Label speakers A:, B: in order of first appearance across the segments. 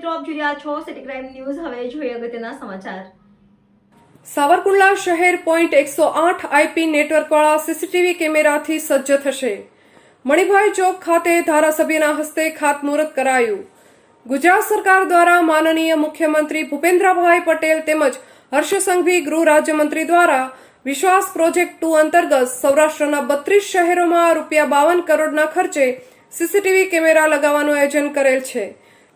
A: મિત્રો
B: સાવરકુંડલા શહેર પોઈન્ટ એકસો આઠ આઈપી નેટવર્કવાળા સીસીટીવી કેમેરાથી સજ્જ થશે. મણિભાઈ ચોક ખાતે ધારાસભ્યના હસ્તે ખાતમુહૂર્ત કરાયું. ગુજરાત સરકાર દ્વારા માનનીય મુખ્યમંત્રી ભૂપેન્દ્રભાઈ પટેલ તેમજ હર્ષ સંઘવી ગૃહ રાજ્યમંત્રી દ્વારા વિશ્વાસ પ્રોજેક્ટ ટુ અંતર્ગત સૌરાષ્ટ્રના બત્રીસ શહેરોમાં રૂપિયા બાવન કરોડના ખર્ચે સીસીટીવી કેમેરા લગાવવાનું આયોજન કરેલ છે.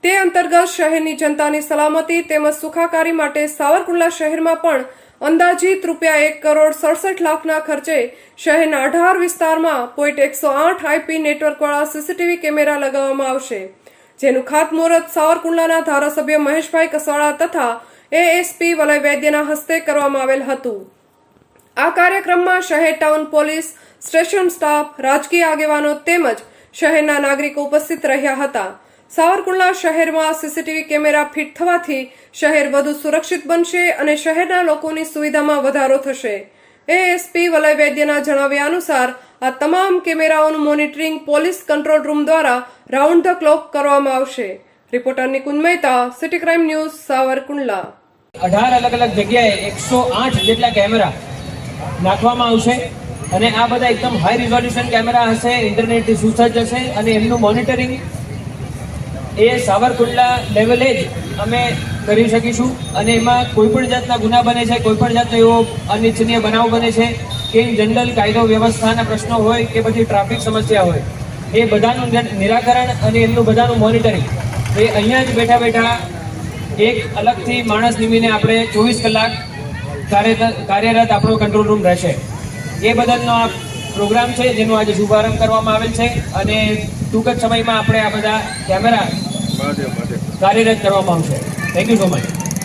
B: તે અંતર્ગત શહેરની જનતાની સલામતી તેમજ સુખાકારી માટે સાવરકુંડલા શહેરમાં પણ અંદાજિત રૂપિયા એક કરોડ સડસઠ લાખના ખર્ચે શહેરના અઢાર વિસ્તારમાં પોઈન્ટ એકસો આઠ આઈપી નેટવર્કવાળા સીસીટીવી કેમેરા લગાવવામાં આવશે, જેનું ખાતમુહૂર્ત સાવરકુંડલાના ધારાસભ્ય મહેશભાઈ કસાળા તથા એએસપી વલય વૈદ્યના હસ્તે કરવામાં આવેલ હતું. આ કાર્યક્રમમાં શહેર ટાઉન પોલીસ સ્ટેશન સ્ટાફ, રાજકીય આગેવાનો તેમજ શહેરના નાગરિકો ઉપસ્થિત રહ્યા હતા. સાવરકુંડલા શહેરમાં સીસીટીવી કેમેરા ફિટ થવાથી શહેર વધુ સુરક્ષિત બનશે અને શહેરના લોકોની સુવિધામાં વધારો થશે. એએસપી વલય વૈદ્યના જણાવ્યા અનુસાર, આ તમામ કેમેરાઓનું મોનિટરિંગ પોલીસ કંટ્રોલ રૂમ દ્વારા રાઉન્ડ ધ ક્લોક કરવામાં આવશે. Reporter Nikunj Mehta, city crime news, Savarkundla.
C: અઢાર અલગ અલગ જગ્યાએ એકસો આઠ જેટલા કેમેરા નાખવામાં આવશે અને આ બધા એકદમ હાઈ રિઝોલ્યુશન કેમેરા હશે ઇન્ટરનેટથી સુસજ્જ હશે અને એમનું મોનિટરિંગ એ સાવરકુંડલા લેવલે જ અમે કરી શકીશું. અને એમાં કોઈ પણ જાતના ગુના બને છે, કોઈ પણ જાતનો એવો અનિચ્છનીય બનાવ બને છે કે જનરલ કાયદો વ્યવસ્થાના પ્રશ્નો હોય કે પછી ટ્રાફિક સમસ્યા હોય, એ બધાનું નિરાકરણ અને એમનું બધાનું મોનિટરિંગ એ અહીંયા જ બેઠા બેઠા એક અલગથી માણસ નિમીને આપણે ચોવીસ કલાક કાર્યરત કાર્યરત આપણો કંટ્રોલ રૂમ રહેશે. એ બદલનો આ પ્રોગ્રામ છે, જેનો આજે શુભારંભ કરવામાં આવેલ છે અને ટૂંક જ સમયમાં આપણે આ બધા કેમેરા કાર્યરત કરવામાં આવશે. Thank you so much